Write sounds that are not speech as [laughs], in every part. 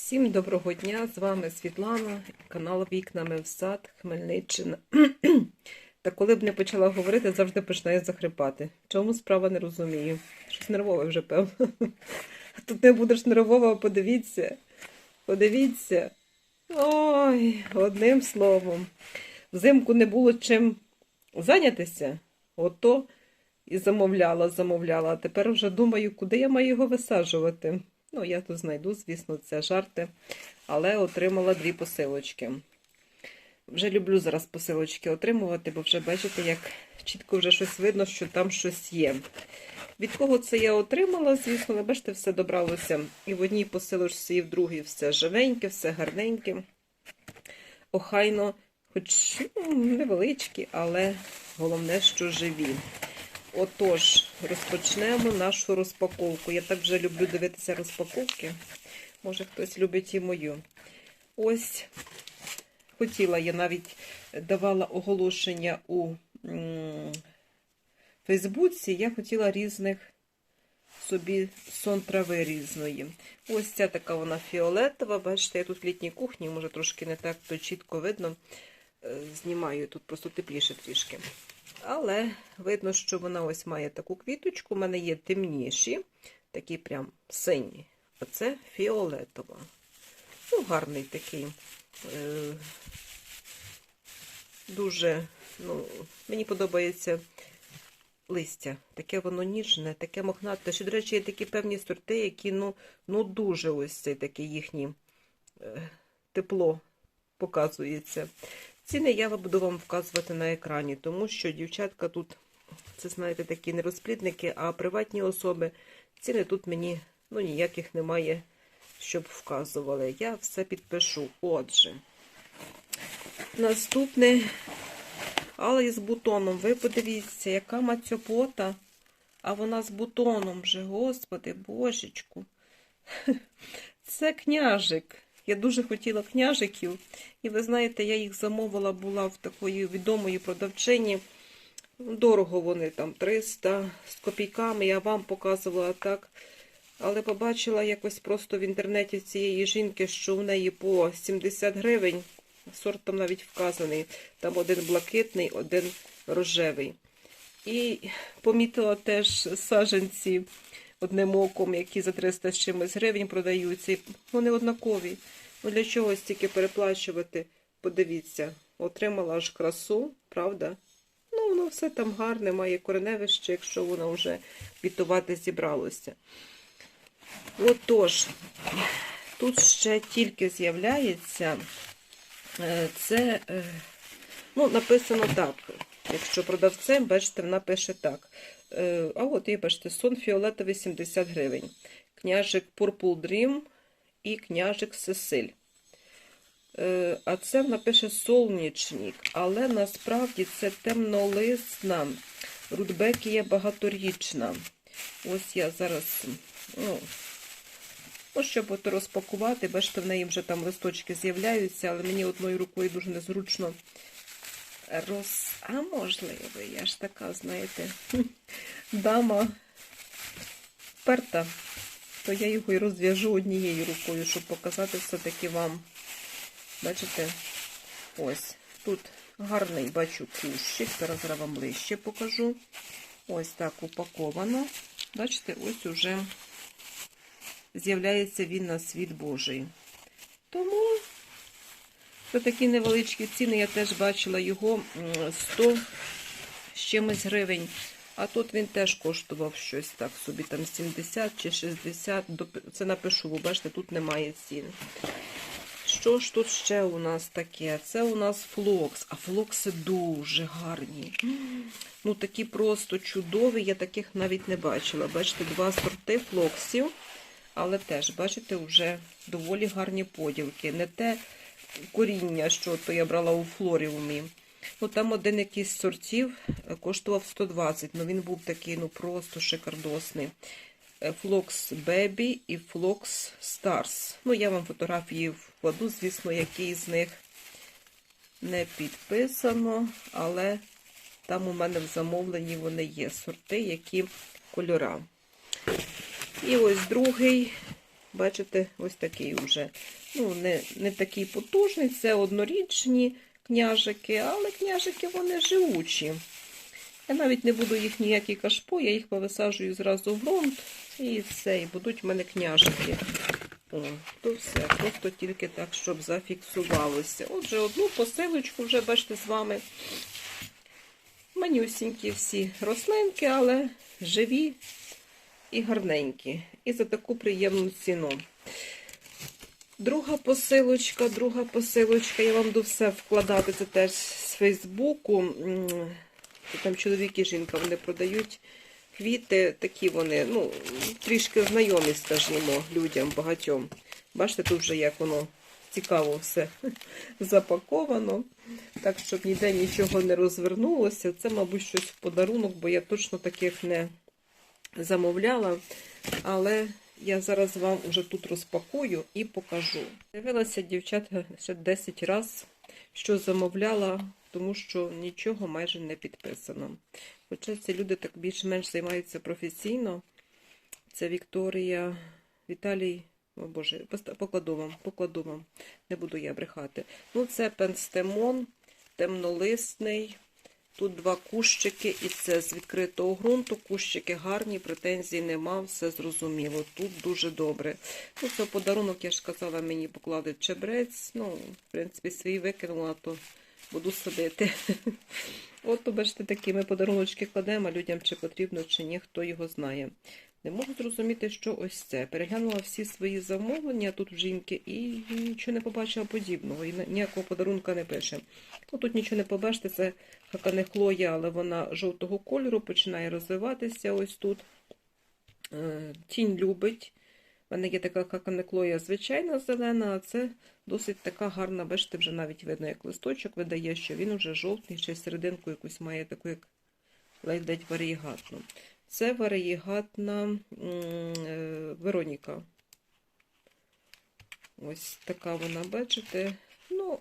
Всім доброго дня! З вами Світлана, канал Вікнами в сад, Хмельниччина. [clears throat] Та коли б не почала говорити, завжди починаю захрипати. Чому справа не розумію? Щось нервове вже певно. [laughs] Тут не будеш нервова, подивіться. Подивіться. Ой, одним словом. Взимку не було чим зайнятися. Ото і замовляла, замовляла. А тепер вже думаю, куди я маю його висаджувати. Ну, я тут знайду, звісно, це жарти, але отримала дві посилочки. Вже люблю зараз посилочки отримувати, бо вже бачите, як чітко вже щось видно, що там щось є. Від кого це я отримала, звісно, але бачите, все добралося. І в одній посилочці, і в другій все живеньке, все гарненьке. Охайно, хоч ну, невеличкі, але головне, що живі. Отож, розпочнемо нашу розпаковку. Я так вже люблю дивитися розпаковки. Може, хтось любить і мою. Ось, хотіла, я навіть давала оголошення у Фейсбуці. Я хотіла різних собі сон трави різної. Ось ця така вона фіолетова. Бачите, я тут в літній кухні, може трошки не так то чітко видно. Е, Знімаю тут просто тепліше трішки. Але видно, що вона ось має таку квіточку. У мене є темніші, такі прям сині. А це фіолетова. Ну, гарний такий. Е, дуже, ну, мені подобається листя. Таке воно ніжне, таке мохнате. Ще, до речі, є такі певні сорти, які ну, ну дуже ось цей таке їхнє е, тепло показується. Ціни я буду вам вказувати на екрані, тому що дівчатка тут, це знаєте, такі не розплідники, а приватні особи. Ціни тут мені ну, ніяких немає, щоб вказували. Я все підпишу. Отже, наступне, але з бутоном. Ви подивіться, яка мацьопота, а вона з бутоном вже, господи, божечку. [laughs] Це княжик. Я дуже хотіла княжиків, і ви знаєте, я їх замовила була в такої відомої продавчині. Дорого вони там 300 з копійками, я вам показувала так. Але побачила якось просто в інтернеті цієї жінки, що в неї по 70 гривень, сорт там навіть вказаний, там один блакитний, один рожевий. І помітила теж саженці одним оком, які за 300 з чимось гривень продаються. Вони однакові. Ну для чого стільки переплачувати? Подивіться, отримала аж красу, правда? Ну, воно все там гарне, має кореневище, якщо воно вже бітувати зібралося. Отож, тут ще тільки з'являється е, це, е, ну, написано так. Якщо продавцем, бачите, вона пише так. Е, А от є, бачите, сон фіолетовий 70 гривень. Княжик Purple Dream і княжик Сесиль. Е, А це вона пише сонячник, але насправді це темнолисна рудбекія багаторічна. Ось я зараз, ну, ну щоб от розпакувати, бачите, в неї вже там листочки з'являються, але мені одною рукою дуже незручно роз... А можливо, я ж така, знаєте, [laughs] дама перта, то я його і розв'яжу однією рукою, щоб показати все-таки вам. Бачите? Ось. Тут гарний бачу кущик. Зараз я вам ближче покажу. Ось так упаковано. Бачите, ось уже з'являється він на світ Божий. Тому за такі невеличкі ціни я теж бачила його 100 з чимось гривень. А тут він теж коштував щось так собі, там 70 чи 60. Це напишу, бо бачите, тут немає цін. Що ж тут ще у нас таке? Це у нас флокс, а флокси дуже гарні. Ну, такі просто чудові, я таких навіть не бачила. Бачите, два сорти флоксів, але теж, бачите, вже доволі гарні поділки. Не те коріння, що то я брала у флоріумі. Ну, там один якийсь сортів коштував 120, ну він був такий, ну просто шикардосний. Флокс Baby і Флокс Stars. Ну, я вам фотографії вкладу, звісно, який з них не підписано, але там у мене в замовленні вони є сорти, які кольора. І ось другий бачите, ось такий вже. Ну, не, не такий потужний, це однорічні княжики, але княжики вони живучі. Я навіть не буду їх ніякі кашпо, я їх повисаджую зразу в ґрунт і все, і будуть в мене княжики. О, то все, просто тільки так, щоб зафіксувалося. Отже, одну посилочку вже бачите з вами. Манюсінькі всі рослинки, але живі і гарненькі. І за таку приємну ціну. Друга посилочка, друга посилочка. Я вам буду все вкладати. Це теж з Фейсбуку. Там чоловік і жінка вони продають квіти, такі вони, ну, трішки знайомі, скажімо, людям багатьом. Бачите, тут вже як воно цікаво все [laughs] запаковано. Так, щоб ніде нічого не розвернулося. Це, мабуть, щось в подарунок, бо я точно таких не замовляла. Але я зараз вам вже тут розпакую і покажу. Дивилася дівчата ще 10 разів, що замовляла, тому що нічого майже не підписано. Хоча ці люди так більш-менш займаються професійно. Це Вікторія, Віталій. О Боже, покладу вам, покладу вам. Не буду я брехати. Ну, це пенстемон, темнолисний. Тут два кущики, і це з відкритого ґрунту. Кущики гарні, претензій нема, все зрозуміло. Тут дуже добре. Ну, це подарунок, я ж казала, мені покладуть чебрець. Ну, в принципі, свій викинула, то буду садити. [laughs] От, то, такі ми подаруночки кладемо, а людям чи потрібно, чи ні, хто його знає. Не можу зрозуміти, що ось це. Переглянула всі свої замовлення тут в жінки і нічого не побачила подібного. І ніякого подарунка не пише. Ну, тут нічого не побачите, це хаканехлоя, але вона жовтого кольору починає розвиватися ось тут. Е, Тінь любить. У мене є така хаканеклоя звичайна зелена, а це досить така гарна, бачите, вже навіть видно, як листочок видає, що він вже жовтий, ще серединку якусь має таку, як ледь варієгатну. Це варієгатна е, Вероніка. Ось така вона, бачите. Ну,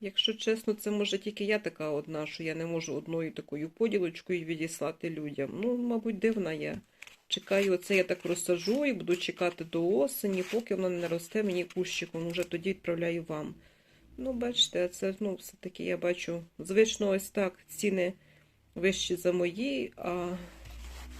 якщо чесно, це може тільки я така одна, що я не можу одною такою поділочкою відіслати людям. Ну, мабуть, дивна я. Чекаю, оце я так розсажу і буду чекати до осені, поки воно не росте мені кущиком, вже тоді відправляю вам. Ну, бачите, це ну, все-таки я бачу звично ось так ціни вищі за мої, а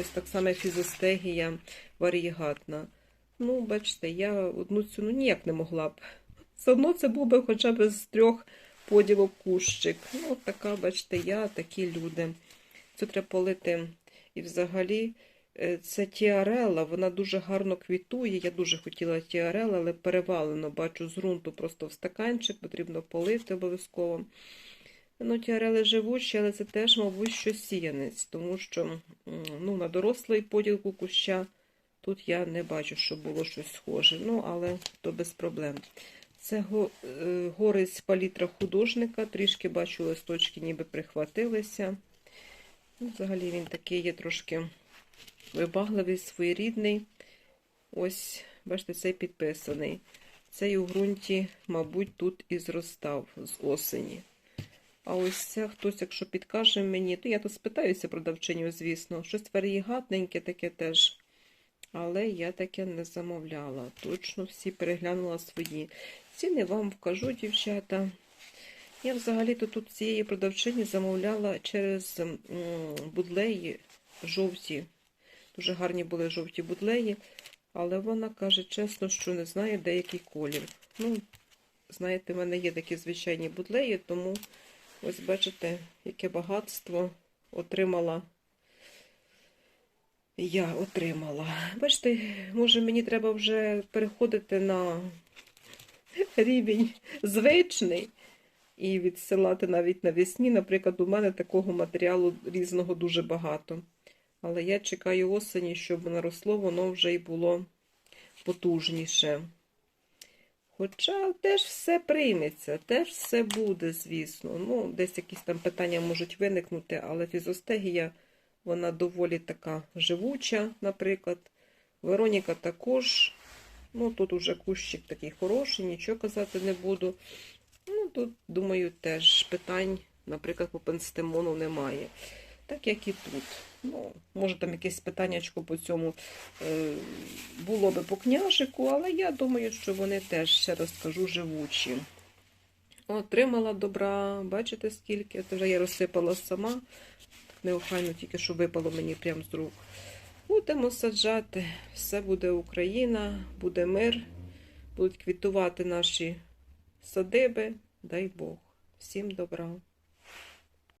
ось так само фізостегія варієгатна. Ну, бачите, я одну ціну ніяк не могла б. Все одно це був би хоча б з трьох поділок кущик. Ну, така, бачите, я, такі люди. Це треба полити. І взагалі, це тіарела, вона дуже гарно квітує. Я дуже хотіла тіарела, але перевалено, бачу, з ґрунту просто в стаканчик, потрібно полити обов'язково. Ну, тіарели живучі, але це теж, мабуть, що сіянець, тому що ну, на дорослий поділку куща тут я не бачу, що було щось схоже. Ну, але то без проблем. Це е, горець палітра художника, трішки бачу, листочки ніби прихватилися. Ну, взагалі він такий є трошки вибагливий, своєрідний. Ось, бачите, цей підписаний. Цей у ґрунті, мабуть, тут і зростав з осені. А ось це хтось, якщо підкаже мені, то я то спитаюся продавчиню, звісно. Щось варієгатненьке таке теж. Але я таке не замовляла. Точно всі переглянула свої. Ціни вам вкажу, дівчата. Я взагалі-то тут цієї продавчині замовляла через будлеї жовті. Дуже гарні були жовті будлеї. Але вона каже чесно, що не знає деякий колір. Ну, знаєте, в мене є такі звичайні будлеї, тому ось бачите, яке багатство отримала. Я отримала. Бачите, може мені треба вже переходити на рівень звичний і відсилати навіть навесні. Наприклад, у мене такого матеріалу різного дуже багато. Але я чекаю осені, щоб наросло, воно вже й було потужніше. Хоча теж все прийметься, теж все буде, звісно. Ну, десь якісь там питання можуть виникнути, але фізостегія, вона доволі така живуча, наприклад. Вероніка також. Ну, тут уже кущик такий хороший, нічого казати не буду. Ну, тут, думаю, теж питань, наприклад, по пенстемону немає. Так як і тут. Ну, може, там якесь питаннячко по цьому е, було би по княжику, але я думаю, що вони теж, ще раз скажу, живучі. Отримала добра, бачите скільки? Це вже я розсипала сама. Неохайно тільки що випало мені прямо з рук. Будемо саджати. Все буде Україна, буде мир, будуть квітувати наші садиби. Дай Бог. Всім добра.